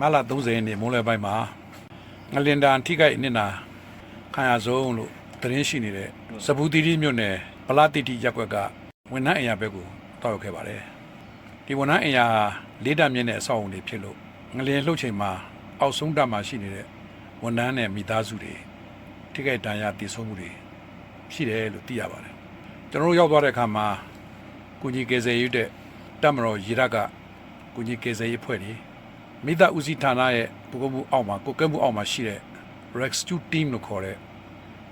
မလာ30ရက်နေ့မိုးလယ်ပိုင်းမှာငလင်တန်ထိခိုက်နစ်နာခံရဆုံးလို့သတင်းရှိနေတဲ့စပူတီတီမြို့နယ်ဗလာတီတီရက်ကွက်ကဝန်ထမ်းအရာဘက်ကိုတောက်ရောက်ခဲ့ပါတယ်ဒီဝန်ထမ်းအရာဟာလေးတမြင့်တဲ့အဆောက်အုံတွေဖြစ်လို့ငလင်လှုပ်ချိန်မှာအောက်ဆုံးတက်မှာရှိနေတဲ့ဝန်ထမ်းနဲ့မိသားစုတွေထိခိုက်ဒဏ်ရာတည်ဆုံးမှုတွေရှိတယ်လို့သိရပါတယ်ကျွန်တော်တို့ရောက်သွားတဲ့အခါမှာကုကြီးကေဆယ်ရွတဲ့တက်မတော်ရေရကကုကြီးကေဆယ်ရေးဖွဲ့တွေ မိသားဦးစီးဌာနရဲ့ပုဂ္ဂိုလ်မှုအောက်မှာကိုယ်ကဲမှုအောက်မှာရှိတဲ့ Rescue Team လို့ခေါ်တဲ့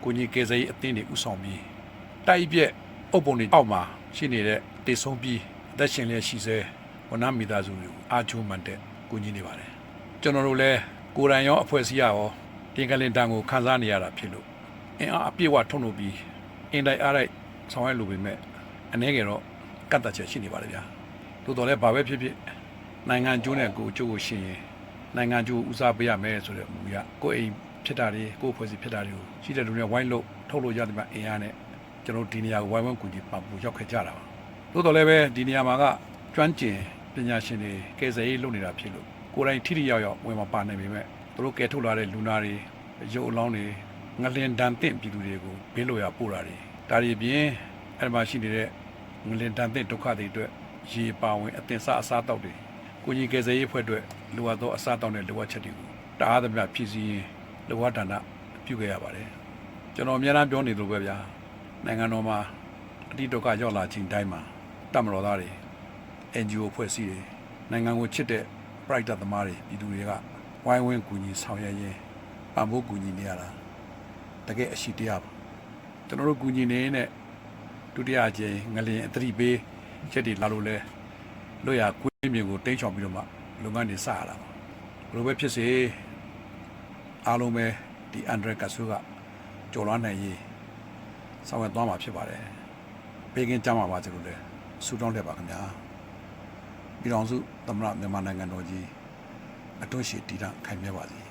ကိုကြီးကေဇေးအသင်းတွေဥဆောင်ပြီးတိုက်ပြက်အုပ်ပုံတွေအောက်မှာရှိနေတဲ့တေဆုံးပြီးအသက်ရှင်လျက်ရှိစေဝန်ထမ်းမိသားစုတွေကိုအားချိုးမှန်တဲ့ကိုကြီးနေပါတယ်ကျွန်တော်တို့လည်းကိုယ်တိုင်ရောအဖွဲ့အစည်းရောပြင်ကလင်တန်ကိုခန်းစားနေရတာဖြစ်လို့အင်အားအပြည့်အဝထုံလို့ပြီးအင်တိုက်အားတိုက်ဆောင်ရွက်လိုပေမဲ့အနေငယ်တော့ကတ်တချက်ရှိနေပါတယ်ဗျာတိုးတော်လည်းဘာပဲဖြစ်ဖြစ် နိုင်ငံကျိုးနဲ့ကိုယ်ကျိုးကိုရှင်ရင်နိုင်ငံကျိုးဦးစားပေးရမယ်ဆိုတဲ့မူရကိုယ်အိမ်ဖြစ်တာတွေကိုယ်ဖွဲ့စီဖြစ်တာတွေကိုရှိတဲ့လူတွေဝိုင်းလို့ထုတ်လို့ရတယ်မှာအင်အားနဲ့ကျွန်တော်ဒီနေရာကိုဝိုင်းဝန်းကူညီပံ့ပိုးရောက်ခဲ့ကြတာပါသို့တော်လည်းပဲဒီနေရာမှာကကျွမ်းကျင်ပညာရှင်တွေကယ်ဆယ်ရေးလုပ်နေတာဖြစ်လို့ကိုယ်တိုင်ထိထိရောက်ရောက်ဝင်မပါနိုင်ပေမဲ့သူတို့ကယ်ထုတ်လာတဲ့လူနာတွေရုပ်အလောင်းတွေငလင်တန်တင့်ပြည်သူတွေကိုဘေးလို့ရပို့တာတွေဒါတွေပြင်အဲ့မှာရှိနေတဲ့ငလင်တန်တင့်ဒုက္ခတွေအတွက်ရေပါဝင်အတင်စားအစားတောက်တွေ ကိုကြီးကယ်ဆယ်ရေးဖွဲ့အတွက်လိုအပ်သောအစားအသောက်နဲ့လိုအပ်ချက်တွေကိုတအားသမျှဖြည့်ဆည်းရင်းလိုအပ်တာနာပြုခဲ့ရပါတယ်ကျွန်တော်အများအားပြောနေသလိုပဲဗျာနိုင်ငံတော်မှာအတိဒုက္ခရောက်လာချိန်တိုင်းမှာတမတော်သားတွေ NGO ဖွဲ့စည်းတွေနိုင်ငံကိုချစ်တဲ့ pride သမားတွေပြည်သူတွေကဝိုင်းဝန်းကူညီဆောင်ရွက်ရင်းပံ့ပိုးကူညီနေရတာတကယ်အရှိတရားပါကျွန်တော်တို့ကူညီနေရင်နဲ့ဒုတိယအကြိမ်ငလျင်အသတိပေးချက်တွေလာလို့လဲလွတ်ရကွ င်းမြေကိုတိတ်ချောင်ပြီးတော့မှလုပ်ငန်းတွေစရတာပါဘယ်လိုပဲဖြစ်စေအားလုံးပဲဒီအန်ဒရက်ကဆူကကြော်လွှမ်းနိုင်ရေးဆောင်ရွက်သွားမှာဖြစ်ပါတယ်ဘေးကင်းကြမှာပါကျွန်တော်လည်းဆူတောင်းလက်ပါခင်ဗျာပြည်တော်စုသမ္မတမြန်မာနိုင်ငံတော်ကြီးအတွန်းရှိတည်တံ့ခိုင်မြဲပါစေ